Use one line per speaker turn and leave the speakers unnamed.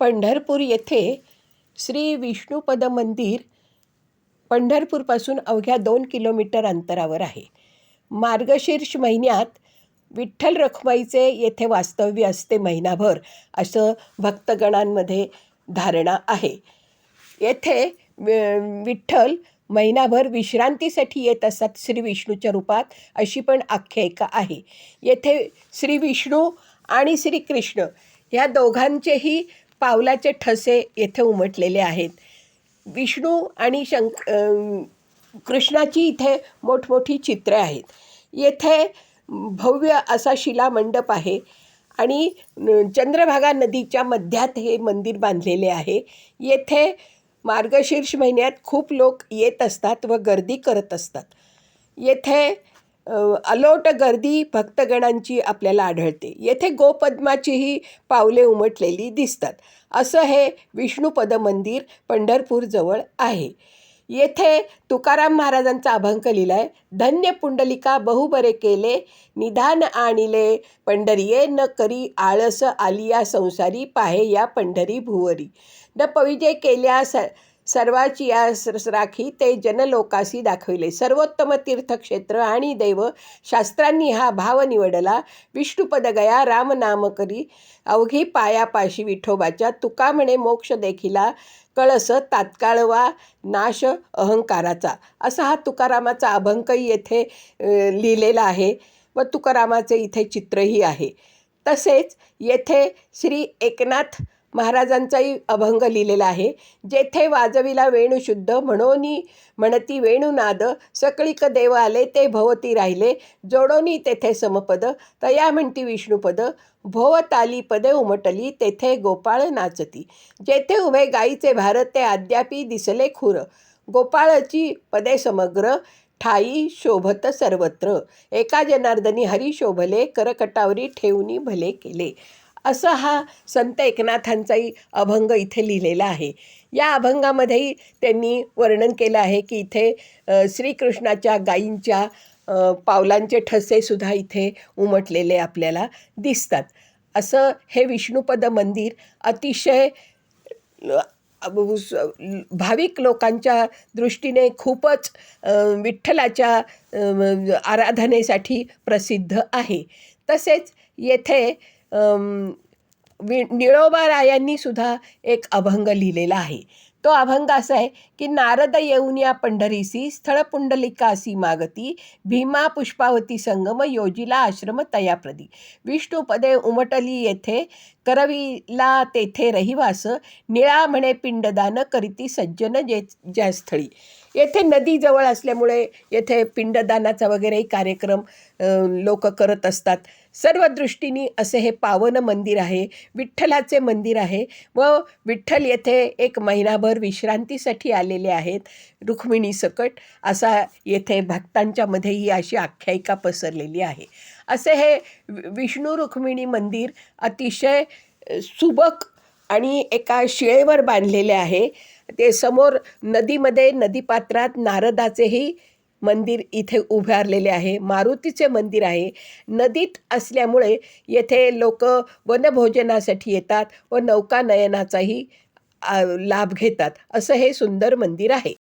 पंढरपूर येथे श्री विष्णुपद मंदिर पंढरपूरपासून अवघ्या दोन किलोमीटर अंतरावर आहे. मार्गशीर्ष महिन्यात विठ्ठल रखुमाईचे येथे वास्तव्य असते महिनाभर असं भक्तगणांमध्ये धारणा आहे. येथे विठ्ठल महिनाभर विश्रांतीसाठी येत असतात श्री विष्णूच्या रूपात अशी पण आख्यायिका आहे. येथे श्री विष्णू आणि श्रीकृष्ण ह्या दोघांचेही पावलाचे ठसे येथे उमटलेले आहेत. विष्णू आणि शंक कृष्णाची इथे मोठमोठी चित्रे आहेत. येथे भव्य असा शिलामंडप आहे आणि न- चंद्रभागा नदीच्या मध्यात हे मंदिर बांधलेले आहे. येथे मार्गशीर्ष महिन्यात खूप लोक येत असतात व गर्दी करत असतात. येथे अलोट गर्दी भक्तगणांची आपल्याला आढळते. येथे गोपद्माचीही पावले उमटलेली दिसतात. असं हे विष्णुपद मंदिर पंढरपूरजवळ आहे. येथे तुकाराम महाराजांचा अभंग आहे धन्य पुंडलिका बहुबरे केले निधान आणिले पंढरीये न करी आळस आलिया संसारी पाहे या पंढरी भुवरी. न पविजय केल्या स सर्वाची या राखी ते जनलोकासी दाखविले. सर्वोत्तम तीर्थक्षेत्र आणि देव शास्त्रांनी हा भाव निवडला. विष्णुपद गया राम नाम करी अवघी पायापाशी विठोबाच्या तुका म्हणे मोक्ष देखिला कळस तात्काळ वा नाश अहंकाराचा. असा हा तुकारामाचा अभंगही येथे लिहिलेला आहे व तुकारामाचे इथे चित्रही आहे. तसेच येथे श्री एकनाथ महाराजांचाही अभंग लिहिलेला आहे. जेथे वाजविला वेणुशुद्ध म्हणोनी म्हणती वेणुनाद सकळीक देव आले ते भवती राहिले जोडोनी तेथे समपद तया म्हणती विष्णुपद भोवताली पदे उमटली तेथे गोपाळ नाचती. जेथे उभे गाईचे भारत ते अद्यापी दिसले खुर. गोपाळची पदे समग्र ठाई शोभत सर्वत्र. एका जनार्दनी हरी शोभले करकटावरी ठेवणी भले केले. असं हा संत एकनाथांचाही अभंग इथे लिहिलेला आहे. या अभंगामध्येही त्यांनी वर्णन केलं आहे की इथे श्रीकृष्णाच्या गायींच्या पावलांचे ठसेसुद्धा इथे उमटलेले आपल्याला दिसतात. असं हे विष्णुपद मंदिर अतिशय भाविक लोकांच्या दृष्टीने खूपच विठ्ठलाच्या आराधनेसाठी प्रसिद्ध आहे. तसेच येथे वि निळोबा रायांनी सुद्धा एक अभंग लिहिलेला आहे. तो अभंग असा आहे की नारद येऊन या पंढरीसी स्थळ पुंडलिकासी मागती भीमा पुष्पावती संगम योजिला आश्रम तयाप्रदी. विष्णुपदे उमटली येथे करविला तेथे रहिवास निळा म्हणे पिंडदान करीती सज्जन जे ज्या स्थळी येथे नदी जवळ असल्यामुळे येथे पिंडदानाचा वगैरेही कार्यक्रम लोक करत असतात. सर्व दृष्टीने असे हे पावन मंदिर आहे विठ्ठलाचे मंदिर आहे व विठ्ठल येथे एक महिनाभर विश्रांतीसाठी आलेले आहेत रुक्मिणी सकट असा येथे भक्तांच्यामध्ये ही अशी आख्यायिका पसरलेली आहे. असे हे वि- विष्णू रुक्मिणी मंदिर अतिशय सुबक आणि एका शिळेवर बांधलेले आहे. ते समोर नदीमध्ये नदीपात्रात नारदाचेही मंदिर इथे उभारलेले आहे. मारुतीचे मंदिर आहे. नदीत असल्यामुळे येथे लोक वनभोजनासाठी येतात व नौकानयनाचाही लाभ घेतात. असं हे सुंदर मंदिर आहे.